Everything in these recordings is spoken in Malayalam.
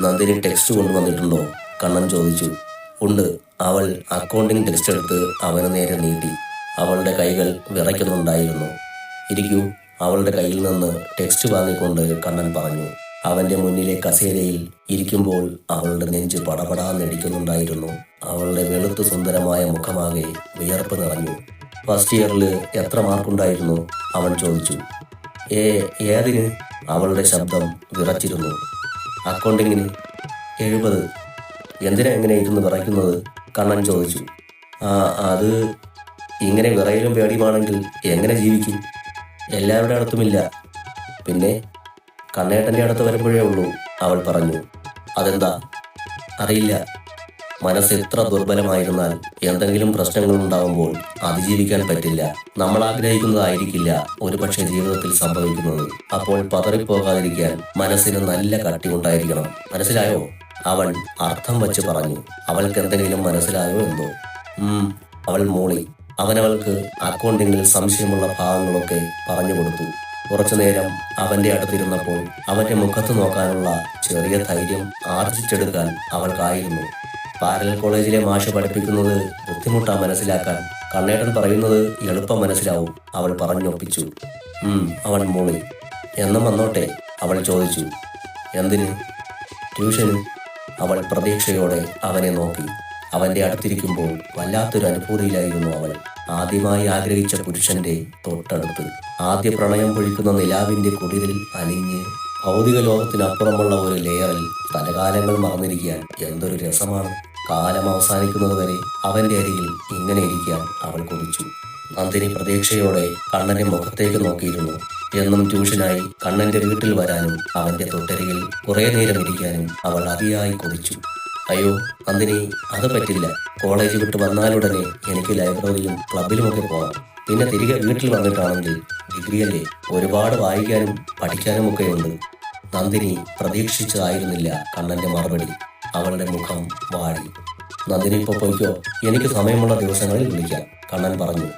നന്ദിനി ടെക്സ്റ്റ് കൊണ്ടുവന്നിട്ടുണ്ടോ കണ്ണൻ ചോദിച്ചു. ഉണ്ട്. അവൾ അക്കൗണ്ടിംഗ് ടെക്സ്റ്റ് എടുത്ത് അവന് നേരെ നീട്ടി. അവളുടെ കൈകൾ വിറയ്ക്കുന്നുണ്ടായിരുന്നു. ഇരിക്കൂ. അവളുടെ കയ്യിൽ നിന്ന് ടെക്സ്റ്റ് വാങ്ങിക്കൊണ്ട് കണ്ണൻ പറഞ്ഞു. അവന്റെ മുന്നിലെ കസേരയിൽ ഇരിക്കുമ്പോൾ അവളുടെ നെഞ്ച് പടപടാന്നിടിക്കുന്നുണ്ടായിരുന്നു. അവളുടെ വെളുത്ത് സുന്ദരമായ മുഖമാകെ വിയർപ്പ് നിറഞ്ഞു. ഫസ്റ്റ് ഇയറിൽ എത്ര മാർക്കുണ്ടായിരുന്നു? അവൻ ചോദിച്ചു. ഏ ഏതിന്? അവളുടെ ശബ്ദം വിറച്ചിരുന്നു. അക്കൗണ്ടിങ്ങിന് എഴുപത്. എന്തിനാ എങ്ങനെ ഇരുന്ന് വിറയ്ക്കുന്നത്? കണ്ണൻ ചോദിച്ചു. ആ അത് ഇങ്ങനെ വിറയലും പേടിയുമാണെങ്കിൽ എങ്ങനെ ജീവിക്കും? എല്ലാവരുടെ അടുത്തുമില്ല. പിന്നെ കണ്ണേട്ടന്റെ അടുത്ത് വരുമ്പോഴേ ഉള്ളൂ അവൾ പറഞ്ഞു. അതെന്താ? അറിയില്ല. മനസ്സ് എത്ര ദുർബലമായിരുന്നാൽ എന്തെങ്കിലും പ്രശ്നങ്ങൾ ഉണ്ടാകുമ്പോൾ അതിജീവിക്കാൻ പറ്റില്ല. നമ്മൾ ആഗ്രഹിക്കുന്നതായിരിക്കില്ല ഒരുപക്ഷെ ജീവിതത്തിൽ സംഭവിക്കുന്നത്. അപ്പോൾ പതറിപ്പോകാതിരിക്കാൻ മനസ്സിന് നല്ല കട്ടി ഉണ്ടായിരിക്കണം. മനസ്സിലായോ? അവൾ അർത്ഥം വച്ച് പറഞ്ഞു. അവൾക്ക് എന്തെങ്കിലും മനസ്സിലായോ എന്തോ? അവൾ മൂളി. അവനവൾക്ക് അക്കൗണ്ടിങ്ങിൽ സംശയമുള്ള ഭാഗങ്ങളൊക്കെ പറഞ്ഞു കൊടുത്തു. കുറച്ചു നേരം അവന്റെ അടുത്തിരുന്നപ്പോൾ അവന്റെ മുഖത്ത് നോക്കാനുള്ള ചെറിയ ധൈര്യം ആർജിച്ചെടുക്കാൻ അവൾക്കായിരുന്നു. പാരലൽ കോളേജിലെ മാഷ് പഠിപ്പിക്കുന്നത് ബുദ്ധിമുട്ടാ മനസ്സിലാക്കാൻ. കണ്ണേട്ടൻ പറയുന്നത് എളുപ്പം മനസ്സിലാവും. അവൾ പറഞ്ഞൊപ്പിച്ചു. അവൻ മൂളി. എന്നും വന്നോട്ടെ അവൾ ചോദിച്ചു. എന്തിന്? ട്യൂഷന്. അവൾ പ്രതീക്ഷയോടെ അവനെ നോക്കി. അവന്റെ അടുത്തിരിക്കുമ്പോൾ വല്ലാത്തൊരു അനുഭൂതിയിലായിരുന്നു അവൾ. ആദ്യമായി ആഗ്രഹിച്ച പുരുഷന്റെ തൊട്ടടുത്ത്. ആദ്യ പ്രണയം പൊഴിക്കുന്ന നിലാവിന്റെ കുടിലിൽ അലിഞ്ഞ് ഭൗതിക ലോകത്തിനപ്പുറമുള്ള ഒരു ലെയറിൽ തലകാലങ്ങൾ മറന്നിരിക്കാൻ എന്തൊരു രസമാണ്. കാലം അവസാനിക്കുന്നത് വരെ അവന്റെ അരികിൽ ഇങ്ങനെ ഇരിക്കാൻ അവൾ കൊതിച്ചു. നന്ദിനി പ്രതീക്ഷയോടെ കണ്ണന്റെ മുഖത്തേക്ക് നോക്കിയിരുന്നു. എന്നും ട്യൂഷനായി കണ്ണന്റെ വീട്ടിൽ വരാനും അവന്റെ തൊട്ടരികിൽ കുറേ നേരം ഇരിക്കാനും അവൾ അതിയായി കൊതിച്ചു. അയ്യോ നന്ദിനി അത് പറ്റില്ല. കോളേജ് വിട്ട് വന്നാലുടനെ എനിക്ക് ലൈബ്രറിയിലും ക്ലബിലുമൊക്കെ പോകാം പിന്നെ തിരികെ വീട്ടിൽ വന്നിട്ടാണെങ്കിൽ ഡിഗ്രിയല്ലേ? ഒരുപാട് വായിക്കാനും പഠിക്കാനും ഒക്കെ ഉണ്ട് നന്ദിനി പ്രതീക്ഷിച്ചതായിരുന്നില്ല കണ്ണന്റെ മറുപടി. അവളുടെ മുഖം വാടി. നന്ദിനി ഇപ്പോൾ പോയിക്കോ? എനിക്ക് സമയമുള്ള ദിവസങ്ങളിൽ വിളിക്കാം കണ്ണൻ പറഞ്ഞു.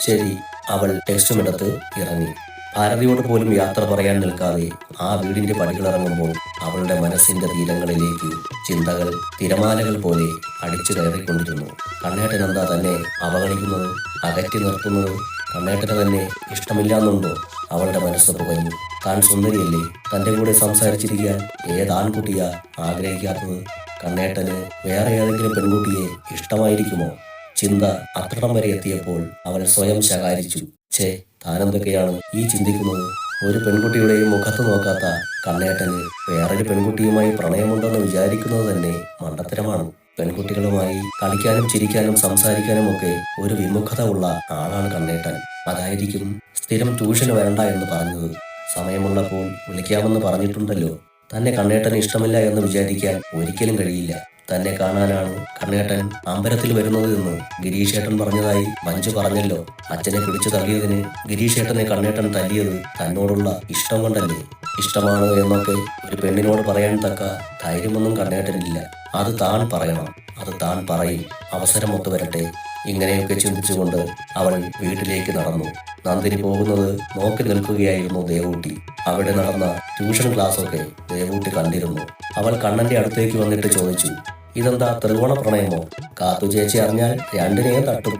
ശരി അവൾ ടെക്സ്റ്റുമെടുത്ത് ഇറങ്ങി. ഭാരതിയോട് പോലും യാത്ര പറയാൻ നിൽക്കാതെ ആ വീടിന്റെ പടികളിറങ്ങുമ്പോൾ അവളുടെ മനസ്സിന്റെ തീരങ്ങളിലേക്ക് ചിന്തകൾ തിരമാലകൾ പോലെ അടിച്ചു കയറിക്കൊണ്ടിരുന്നു. കണ്ണേട്ടൻ എന്താ തന്നെ അവഗണിക്കുന്നത് അകറ്റി നിർത്തുന്നത്? കണ്ണേട്ടന് തന്നെ ഇഷ്ടമില്ലാന്നുണ്ടോ? അവളുടെ മനസ്സ് പുകഞ്ഞു. താൻ സുന്ദരിയല്ലേ? തന്റെ കൂടെ സംസാരിച്ചിരിക്കാൻ ഏതാൺകുട്ടിയാ ആഗ്രഹിക്കാത്തത്? കണ്ണേട്ടന് വേറെ ഏതെങ്കിലും പെൺകുട്ടിയെ ഇഷ്ടമായിരിക്കുമോ? ചിന്ത അത്രം വരെ എത്തിയപ്പോൾ അവൾ സ്വയം ശകാരിച്ചു. ഛേ താനെന്തൊക്കെയാണ് ഈ ചിന്തിക്കുന്നത്? ഒരു പെൺകുട്ടിയുടെയും മുഖത്ത് നോക്കാത്ത കണ്ണേട്ടന് വേറൊരു പെൺകുട്ടിയുമായി പ്രണയമുണ്ടെന്ന് വിചാരിക്കുന്നത് തന്നെ മണ്ടത്തരമാണ്. പെൺകുട്ടികളുമായി കളിക്കാനും ചിരിക്കാനും സംസാരിക്കാനും ഒക്കെ ഒരു വിമുഖത ഉള്ള ആളാണ് കണ്ണേട്ടൻ. അതായിരിക്കും സ്ഥിരം ട്യൂഷന് വരണ്ട എന്ന് പറഞ്ഞത്. സമയമുള്ളപ്പോൾ വിളിക്കാമെന്ന് പറഞ്ഞിട്ടുണ്ടല്ലോ. തന്നെ കണ്ണേട്ടന് ഇഷ്ടമില്ല എന്ന് വിചാരിക്കാൻ ഒരിക്കലും കഴിയില്ല. തന്നെ കാണാനാണ് കണ്ണേട്ടൻ അമ്പലത്തിൽ വരുന്നത് എന്ന് ഗിരീഷേട്ടൻ പറഞ്ഞതായി മഞ്ജു പറഞ്ഞല്ലോ. അച്ഛനെ പിടിച്ചു തള്ളിയതിന് ഗിരീഷേട്ടനെ കണ്ണേട്ടൻ തല്ലിയത് തന്നോടുള്ള ഇഷ്ടം കൊണ്ടല്ലേ? ഇഷ്ടമാണ് എന്നൊക്കെ ഒരു പെണ്ണിനോട് പറയാൻ തക്ക ധൈര്യമൊന്നും കണ്ണേട്ടനില്ല. അത് താൻ പറയണം. അത് താൻ പറയും. അവസരം ഒത്തു വരട്ടെ. ഇങ്ങനെയൊക്കെ ചിന്തിച്ചുകൊണ്ട് അവൾ വീട്ടിലേക്ക് നടന്നു. നന്ദിനി പോകുന്നത് നോക്കി നിൽക്കുകയായിരുന്നു ദേവൂട്ടി. അവിടെ നടന്ന ട്യൂഷൻ ക്ലാസ്സൊക്കെ ദേവൂട്ടി കണ്ടിരുന്നു. അവൾ കണ്ണന്റെ അടുത്തേക്ക് വന്നിട്ട് ചോദിച്ചു ഇതെന്താ ത്രികോണ പ്രണയമോ കാത്തു ചേച്ചി അറിഞ്ഞാൽ രണ്ടിനെയും തട്ടും.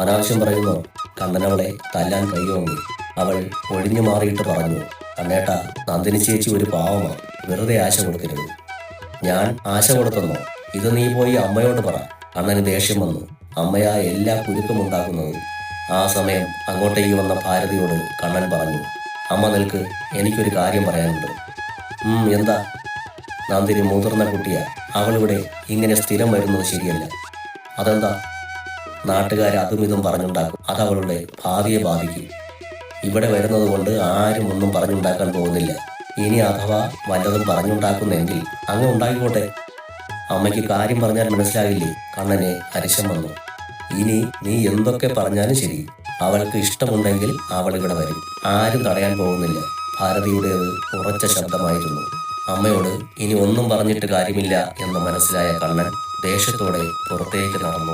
അനാവശ്യം പറയുന്നു കണ്ണനവളെ തല്ലാൻ കൈയോങ്ങി. അവൾ ഒഴിഞ്ഞു മാറിയിട്ട് പറഞ്ഞു അന്നേട്ട നന്ദിനി ചേച്ചി ഒരു പാവമാണ് വെറുതെ ആശ കൊടുക്കരുത്. ഞാൻ ആശ കൊടുത്തെന്നോ? ഇത് നീ പോയി അമ്മയോട് പറ. അണ്ണന് ദേഷ്യം വന്നു. അമ്മയാ എല്ലാ കുരുക്കും ഉണ്ടാക്കുന്നത് ആ സമയം അങ്ങോട്ടേക്ക് വന്ന ഭാരതിയോട് കണ്ണൻ പറഞ്ഞു അമ്മ നിൽക്ക്. എനിക്കൊരു കാര്യം പറയാനുണ്ട്. എന്താ? നന്ദിനി മുതിർന്ന കുട്ടിയ. അവളിവിടെ ഇങ്ങനെ സ്ഥിരം വരുന്നത് ശരിയല്ല. അതെന്താ? നാട്ടുകാർ അതും ഇതും പറഞ്ഞുണ്ടാക്കും. അത് അവളുടെ ഭാവിയെ ബാധിക്കും. ഇവിടെ വരുന്നത് കൊണ്ട് ആരും ഒന്നും പറഞ്ഞുണ്ടാക്കാൻ പോകുന്നില്ല. ഇനി അഥവാ വല്ലതും പറഞ്ഞുണ്ടാക്കുന്നെങ്കിൽ അങ്ങ് ഉണ്ടായിക്കോട്ടെ. അമ്മയ്ക്ക് കാര്യം പറഞ്ഞാൽ മനസ്സിലാകില്ലേ കണ്ണനെ അരിശം വന്നു. ഇനി നീ എന്തൊക്കെ പറഞ്ഞാലും ശരി. അവൾക്ക് ഇഷ്ടമുണ്ടെങ്കിൽ അവൾ ഇവിടെ വരും. ആരും തടയാൻ പോകുന്നില്ല. ഭാരതിയുടേത് ഉറച്ച ശബ്ദമായിരുന്നു. അമ്മയോട് ഇനി ഒന്നും പറഞ്ഞിട്ട് കാര്യമില്ല എന്ന് മനസ്സിലായ കണ്ണൻ ദേഷ്യത്തോടെ പുറത്തേക്ക് നടന്നു.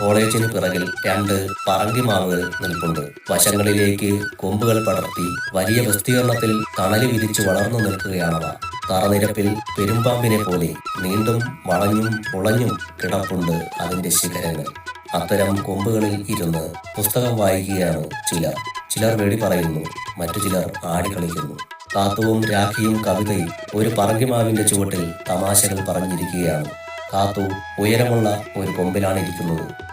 കോളേജിന് പിറകിൽ രണ്ട് പറങ്കിമാവുകൾ നിൽപ്പുണ്ട്. വശങ്ങളിലേക്ക് കൊമ്പുകൾ പടർത്തി വലിയ വിസ്തീർണത്തിൽ തണൽ വിരിച്ചു വളർന്നു നിൽക്കുകയാണവ. തറനിരപ്പിൽ പെരുമ്പാമ്പിനെ പോലെ നീണ്ടും വളഞ്ഞും പുളഞ്ഞും കിടപ്പുണ്ട് അതിന്റെ ശിഖരങ്ങൾ. അത്തരം കൊമ്പുകളിൽ ഇരുന്ന് പുസ്തകം വായിക്കുകയാണ് ചിലർ. ചിലർ വെടി പറയുന്നു മറ്റു ചിലർ ആടിക്കളിക്കുന്നു കാത്തുവും രാഖിയും കവിതയും ഒരു പറങ്കിമാവിന്റെ ചുവട്ടിൽ തമാശകൾ പറഞ്ഞിരിക്കുകയാണ്. കാത്തു ഉയരമുള്ള ഒരു കൊമ്പിലാണ് ഇരിക്കുന്നത്.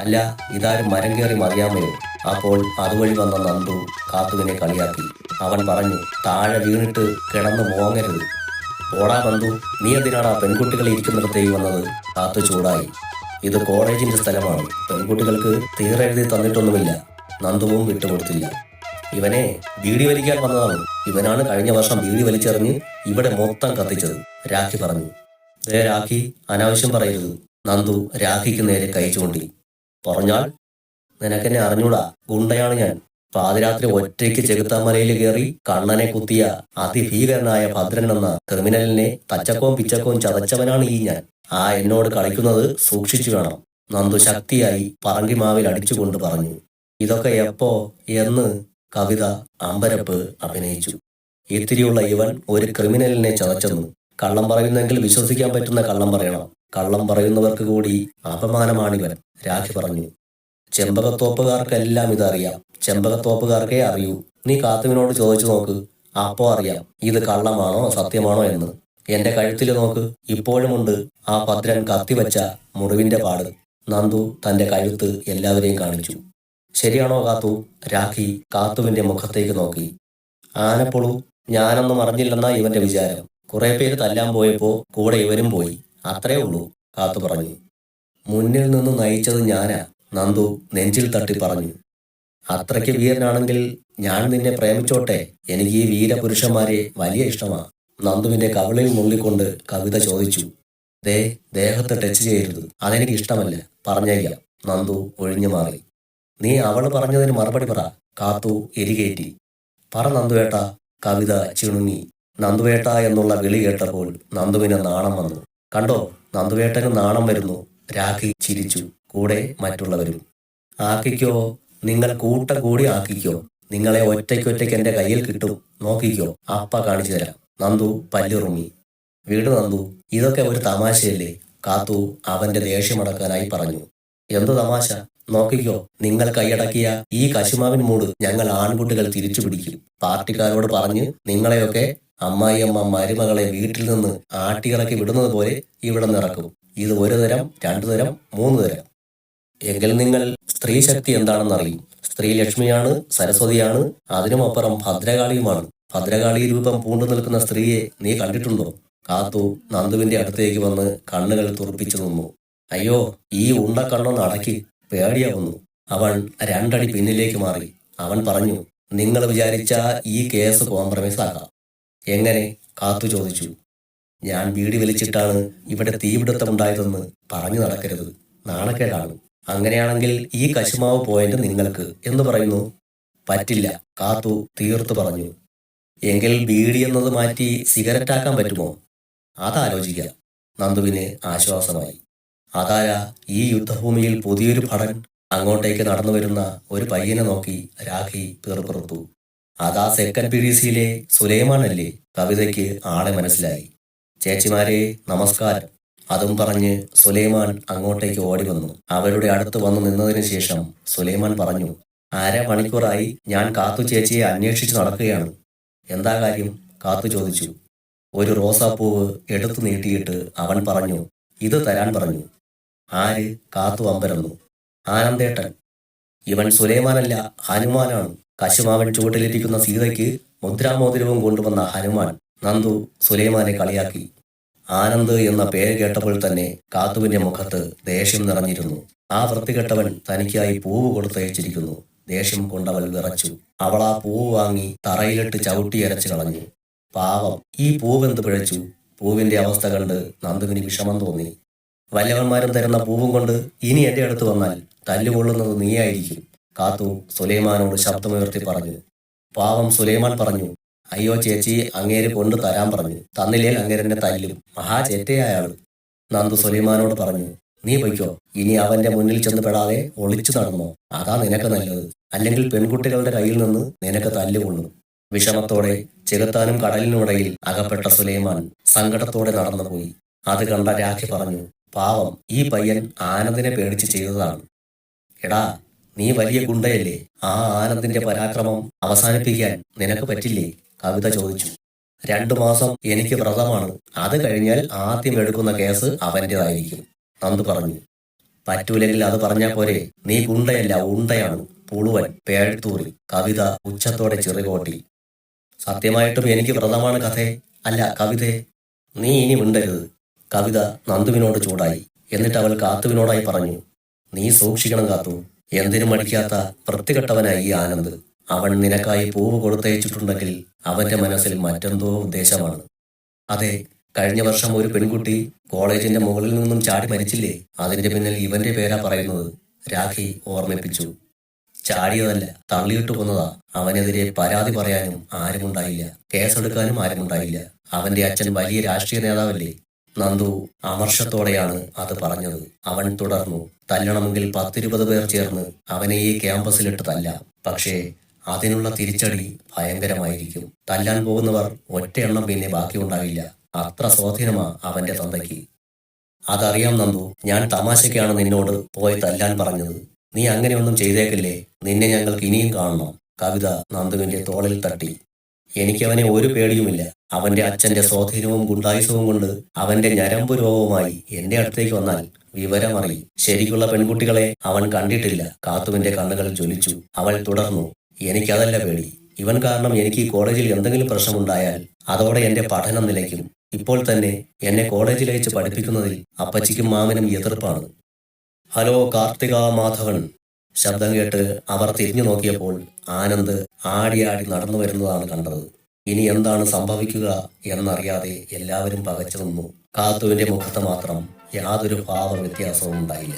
അല്ല ഇതാരും മരം കയറി മറിയാമയോ അപ്പോൾ അതുവഴി വന്ന നന്ദു കാത്തുവിനെ കളിയാക്കി. അവൻ പറഞ്ഞു താഴെ വീണിട്ട് കിടന്നു മോങ്ങരുത്. ഓടാ നന്ദു നീ എന്തിനാണ് ആ പെൺകുട്ടികൾ ഇരിക്കുന്നിടത്തേക്ക് വന്നത്? കാത്തു ചൂടായി. ഇത് കോളേജിന്റെ സ്ഥലമാണ്. പെൺകുട്ടികൾക്ക് തീരെഴുതി തന്നിട്ടൊന്നുമില്ല. നന്ദുവും വിട്ടുകൊടുത്തില്ല. ഇവനെ ബീഡി വലിക്കാൻ വന്നതാണ്. ഇവനാണ് കഴിഞ്ഞ വർഷം ബീഡി വലിച്ചെറിഞ്ഞ് ഇവിടെ മൊത്തം കത്തിച്ചത് രാഖി പറഞ്ഞു. ഏ രാഖി അനാവശ്യം പറയരുത്. നന്ദു രാഖിക്ക് നേരെ കൈ ചൂണ്ടി. പറഞ്ഞാൽ നിനക്കെന്നെ അറിഞ്ഞൂടാ ഗുണ്ടയാണ് ഞാൻ. പാതിരാത്രി ഒറ്റയ്ക്ക് ചെകുത്താമലയിൽ കയറി കണ്ണനെ കുത്തിയ അതിഭീകരനായ ഭദ്രൻ എന്ന ക്രിമിനലിനെ തച്ചക്കോം പിച്ചക്കോം ചതച്ചവനാണ് ഈ ഞാൻ. ആ എന്നോട് കളിക്കുന്നത് സൂക്ഷിച്ചു വേണം. നന്ദു ശക്തിയായി പറങ്കിമാവിൽ അടിച്ചുകൊണ്ട് പറഞ്ഞു ഇതൊക്കെ എപ്പോ എന്ന് കവിത അമ്പരപ്പ് അഭിനയിച്ചു. ഇത്തിരിയുള്ള ഇവൻ ഒരു ക്രിമിനലിനെ ചതച്ചെന്നു. കള്ളം പറയുന്നെങ്കിൽ വിശ്വസിക്കാൻ പറ്റുന്ന കള്ളം പറയണം. കള്ളം പറയുന്നവർക്ക് കൂടി അപമാനമാണിവൻ. രാഖി പറഞ്ഞു ചെമ്പകത്തോപ്പുകാർക്കെല്ലാം ഇതറിയാം. ചെമ്പകത്തോപ്പുകാർക്കേ അറിയൂ. നീ കാത്തുവിനോട് ചോദിച്ചു നോക്ക്. അപ്പോ അറിയാം. ഇത് കള്ളമാണോ സത്യമാണോ എന്ന്. എന്റെ കഴുത്തിൽ നോക്ക്. ഇപ്പോഴുമുണ്ട് ആ ഭദ്രൻ കത്തിവച്ച മുറിവിന്റെ പാട്. നന്ദു തന്റെ കഴുത്ത് എല്ലാവരെയും കാണിച്ചു. ശരിയാണോ കാത്തു? രാഖി കാത്തുവിന്റെ മുഖത്തേക്ക് നോക്കി. ആനപ്പൊളു ഞാനൊന്നും അറിഞ്ഞില്ലെന്നാ ഇവന്റെ വിചാരം. കുറെ പേര് തല്ലാൻ പോയപ്പോ കൂടെ ഇവരും പോയി. അത്രേ ഉള്ളൂ കാത്തു പറഞ്ഞു. മുന്നിൽ നിന്ന് നയിച്ചത് ഞാനാ നന്ദു നെഞ്ചിൽ തട്ടി പറഞ്ഞു. അത്രയ്ക്ക് വീരനാണെങ്കിൽ ഞാൻ നിന്നെ പ്രേമിച്ചോട്ടെ എനിക്ക് ഈ വീരപുരുഷന്മാരെ വലിയ ഇഷ്ടമാ. നന്ദുവിന്റെ കവളിൽ മുള്ളിക്കൊണ്ട് കവിത ചോദിച്ചു. ദേ ദേഹത്ത് ടച്ച് ചെയ്യരുത് അതെനിക്ക് ഇഷ്ടമല്ല പറഞ്ഞേക്കാം നന്ദു ഒഴിഞ്ഞു മാറി. നീ അവൾ പറഞ്ഞതിന് മറുപടി പറ കാത്തു എരികേറ്റി. പറ നന്ദുവേട്ട കവിത ചിണുങ്ങി. നന്ദുവേട്ട എന്നുള്ള വിളി കേട്ടപ്പോൾ നന്ദുവിന് നാണം വന്നു. കണ്ടോ നന്ദുവേട്ടന് നാണം വരുന്നു. രാഖി ചിരിച്ചു. കൂടെ മറ്റുള്ളവരും. ആക്കിക്കോ. നിങ്ങൾ കൂട്ടം കൂടി ആക്കിക്കോ. നിങ്ങളെ ഒറ്റയ്ക്കൊറ്റയ്ക്ക് എന്റെ കയ്യിൽ കിട്ടും. നോക്കിക്കോ. അപ്പ കാണിച്ചു തരാം. നന്ദു പല്ലുറുമി വീട് നന്ദു. ഇതൊക്കെ ഒരു തമാശയല്ലേ? കാത്തു അവന്റെ ദേഷ്യമടക്കാനായി പറഞ്ഞു. എന്തു തമാശ? നോക്കിക്കോ. നിങ്ങൾ കൈയടക്കിയ ഈ കശുമാവിൻ മൂട് ഞങ്ങൾ ആൺകുട്ടികൾ തിരിച്ചു പിടിക്കും. പാർട്ടിക്കാരോട് പറഞ്ഞ് നിങ്ങളെയൊക്കെ അമ്മായിയമ്മ മരുമകളെ വീട്ടിൽ നിന്ന് ആട്ടിയിറക്കി വിടുന്നത് പോലെ ഇവിടെ നിറക്കും ഇത് ഒരു തരം രണ്ടു തരം മൂന്ന് തരം. എങ്കിൽ നിങ്ങൾ സ്ത്രീ ശക്തി എന്താണെന്ന് അറിയും സ്ത്രീ ലക്ഷ്മിയാണ് സരസ്വതിയാണ് അതിനുമപ്പുറം ഭദ്രകാളിയുമാണ്. ഭദ്രകാളി രൂപം പൂണ്ടു നിൽക്കുന്ന സ്ത്രീയെ നീ കണ്ടിട്ടുണ്ടോ? കാത്തു നന്ദുവിന്റെ അടുത്തേക്ക് വന്ന് കണ്ണുകൾ തുറപ്പിച്ചു നിന്നു. അയ്യോ ഈ ഉണ്ട കണ്ണൊന്ന് അടക്കി പേടിയാവുന്നു അവൻ രണ്ടടി പിന്നിലേക്ക് മാറി. അവൻ പറഞ്ഞു നിങ്ങൾ വിചാരിച്ച ഈ കേസ് കോംപ്രമൈസ് ആക്കാം എങ്ങനെ? കാത്തു ചോദിച്ചു. ഞാൻ വീട് വലിച്ചിട്ടാണ് ഇവിടെ തീപിടുത്തമുണ്ടായതെന്ന് പറഞ്ഞു നടക്കരുത്. നാണക്കേടാണ്. അങ്ങനെയാണെങ്കിൽ ഈ കശുമാവ് പോയിന്റ് നിങ്ങൾക്ക് എന്ന് പറയുന്നു. പറ്റില്ല കാത്തു തീർത്തു പറഞ്ഞു. എങ്കിൽ ബീഡി എന്നത് മാറ്റി സിഗരറ്റ് ആക്കാൻ പറ്റുമോ? അതാലോചിക്കാം. നന്ദുവിന് ആശ്വാസമായി. അതാരാ ഈ യുദ്ധഭൂമിയിൽ പുതിയൊരു ഭടൻ അങ്ങോട്ടേക്ക് നടന്നു വരുന്ന ഒരു പയ്യനെ നോക്കി രാഖി പേർപ്പുറത്തു അതാ സെക്കൻഡ് പി ഡി സിയിലെ സുലൈമാനല്ലേ കവിതയ്ക്ക് ആളെ മനസ്സിലായി. ചേച്ചിമാരെ നമസ്കാരം. അതും പറഞ്ഞ് സുലൈമാൻ അങ്ങോട്ടേക്ക് ഓടി വന്നു അവരുടെ അടുത്ത് വന്നു നിന്നതിന് ശേഷം സുലൈമാൻ പറഞ്ഞു അരമണിക്കൂറായി ഞാൻ കാത്തു ചേച്ചിയെ അന്വേഷിച്ചു നടക്കുകയാണ്. എന്താ കാര്യം? കാത്തു ചോദിച്ചു. ഒരു റോസാപ്പൂവ് എടുത്തു നീട്ടിയിട്ട് അവൻ പറഞ്ഞു ഇത് തരാൻ പറഞ്ഞു. ആര്? കാത്തു അമ്പരന്നു. ആനന്ദേട്ടൻ. ഇവൻ സുലൈമാനല്ല ഹനുമാനാണ്. കശുമാവൻ ചുവട്ടിലിരിക്കുന്ന സീതയ്ക്ക് മുദ്രാമോതിരവും കൊണ്ടുവന്ന ഹനുമാൻ. നന്ദു സുലൈമാനെ കളിയാക്കി. ആനന്ദ് എന്ന പേര് കേട്ടപ്പോൾ തന്നെ കാത്തുവിന്റെ മുഖത്ത് ദേഷ്യം നിറഞ്ഞിരുന്നു. ആ വൃത്തികെട്ടവൻ തനിക്കായി പൂവ് കൊടുത്തയച്ചിരിക്കുന്നു. ദേഷ്യം കൊണ്ടവൾ വിറച്ചു. അവൾ ആ പൂവ് വാങ്ങി തറയിലിട്ട് ചവിട്ടി അരച്ചു കളഞ്ഞു. പാവം ഈ പൂവെന്ത് പിഴച്ചു? പൂവിന്റെ അവസ്ഥ കണ്ട് നന്ദുവിന് വിഷമം തോന്നി. വല്ലവന്മാരും തരുന്ന പൂവും കൊണ്ട് ഇനി എന്റെ അടുത്ത് വന്നാൽ തല്ലുകൊള്ളുന്നത് നീയായിരിക്കും കാത്തു സുലൈമാനോട് ശബ്ദമുയർത്തി പറഞ്ഞു. പാവം സുലൈമാൻ പറഞ്ഞു അയ്യോ ചേച്ചി അങ്ങേര് കൊണ്ടു തരാൻ പറഞ്ഞു. തന്നില്ലേൽ അങ്ങേരന്റെ തല്ലും. മഹാ ചേറ്റയായാണ് നന്ദു സുലൈമാനോട് പറഞ്ഞു നീ പൊയ്ക്കോ. ഇനി അവന്റെ മുന്നിൽ ചെന്ന് പെടാതെ ഒളിച്ചു നടന്നോ. അതാ നിനക്ക് നല്ലത്. അല്ലെങ്കിൽ പെൺകുട്ടികളുടെ കയ്യിൽ നിന്ന് നിനക്ക് തല്ലുകൊള്ളും വിഷമത്തോടെ ചെകുത്താനും കടലിനുമിടയിൽ അകപ്പെട്ട സുലൈമാൻ സങ്കടത്തോടെ നടന്നുപോയി അത് കണ്ട രാഖി പറഞ്ഞു പാവം ഈ പയ്യൻ ആനന്ദിനെ പേടിച്ച് ചെയ്തതാണ്. എടാ നീ വലിയ ഗുണ്ടയല്ലേ? ആ ആനന്ദിന്റെ പരാക്രമം അവസാനിപ്പിക്കാൻ നിനക്ക് പറ്റില്ലേ? കവിത ചോദിച്ചു. രണ്ടു മാസം എനിക്ക് വ്രതമാണ്. അത് കഴിഞ്ഞാൽ ആദ്യം എടുക്കുന്ന കേസ് അവന്റേതായിരിക്കും. നന്ദു പറഞ്ഞു. പറ്റൂലെങ്കിൽ അത് പറഞ്ഞാ പോരെ. നീ ഗുണ്ടയല്ല ഉണ്ടയാണ്. പുളുവൻ പേഴ്ത്തൂറി കവിത ഉച്ചത്തോടെ ചിറുകോട്ടി. സത്യമായിട്ടും എനിക്ക് വ്രതമാണ് കഥേ. അല്ല കവിതേ. നീ ഇനി മിണ്ടരുത്. കവിത നന്ദുവിനോട് ചൂടായി. എന്നിട്ട് അവൾ കാത്തുവിനോടായി പറഞ്ഞു. നീ സൂക്ഷിക്കണം കാത്തു. എന്തിനും മടിക്കാത്ത വൃത്തികെട്ടവനായി ആനന്ദ്. അവൻ നിനക്കായി പൂവ് കൊടുത്തയച്ചിട്ടുണ്ടെങ്കിൽ അവന്റെ മനസ്സിൽ മറ്റെന്തോ ഉദ്ദേശമാണ്. അതെ കഴിഞ്ഞ വർഷം ഒരു പെൺകുട്ടി കോളേജിന്റെ മുകളിൽ നിന്നും ചാടി മരിച്ചില്ലേ? അതിന്റെ പിന്നിൽ ഇവന്റെ പേരാ പറയുന്നത്. രാഖി ഓർമ്മിപ്പിച്ചു. ചാടിയതല്ല തള്ളിയിട്ട് കൊന്നതാ. അവനെതിരെ പരാതി പറയാനും ആരുമുണ്ടായില്ല. കേസെടുക്കാനും ആരുമുണ്ടായില്ല. അവന്റെ അച്ഛൻ വലിയ രാഷ്ട്രീയ നേതാവല്ലേ? നന്ദു അമർഷത്തോടെയാണ് അത് പറഞ്ഞത്. അവൻ തുടർന്നു. തല്ലണമെങ്കിൽ പത്തിരുപത് പേർ ചേർന്ന് അവനെ ഈ ക്യാമ്പസിലിട്ട് തല്ല പക്ഷേ അതിനുള്ള തിരിച്ചടി ഭയങ്കരമായിരിക്കും. തല്ലാൻ പോകുന്നവർ ഒറ്റയെണ്ണം പിന്നെ ബാക്കിയുണ്ടാവില്ല. അത്ര സ്വാധീനമാ അവന്റെ തന്തയ്ക്ക്. അതറിയാം നന്ദു ഞാൻ തമാശയ്ക്കാണ് നിന്നോട് പോയി തല്ലാൻ പറഞ്ഞത്. നീ അങ്ങനെയൊന്നും ചെയ്തേക്കില്ലേ? നിന്നെ ഞങ്ങൾക്ക് ഇനിയും കാണണം. കവിത നന്ദുവിന്റെ തോളിൽ തട്ടി. എനിക്കവനെ ഒരു പേടിയുമില്ല. അവന്റെ അച്ഛന്റെ സ്വാധീനവും ഗുണ്ടായുസവും കൊണ്ട് അവന്റെ ഞരമ്പ് രോഗവുമായി എന്റെ അടുത്തേക്ക് വന്നാൽ വിവരമറിയും. ശരിക്കുള്ള പെൺകുട്ടികളെ അവൻ കണ്ടിട്ടില്ല. കാത്തുവിന്റെ കണ്ണുകൾ ജ്വലിച്ചു. അവൾ തുടർന്നു. എനിക്കതല്ല പേടി. ഇവൻ കാരണം എനിക്ക് ഈ കോളേജിൽ എന്തെങ്കിലും പ്രശ്നമുണ്ടായാൽ അതോടെ എന്റെ പഠനം നിലയ്ക്കും. ഇപ്പോൾ തന്നെ എന്നെ കോളേജിൽ അയച്ച് പഠിപ്പിക്കുന്നതിൽ അപ്പച്ചിക്കും മാമനും എതിർപ്പാണ്. ഹലോ കാർത്തിക മാധവൻ. ശബ്ദം കേട്ട് അവർ തിരിഞ്ഞു നോക്കിയപ്പോൾ ആനന്ദ് ആടിയാടി നടന്നു വരുന്നതാണ് കണ്ടത്. ഇനി എന്താണ് സംഭവിക്കുക എന്നറിയാതെ എല്ലാവരും പകച്ചു നിന്നു. കാത്തുവിന്റെ മുഖത്ത് മാത്രം യാതൊരു ഭാവ വ്യത്യാസവും ഉണ്ടായില്ല.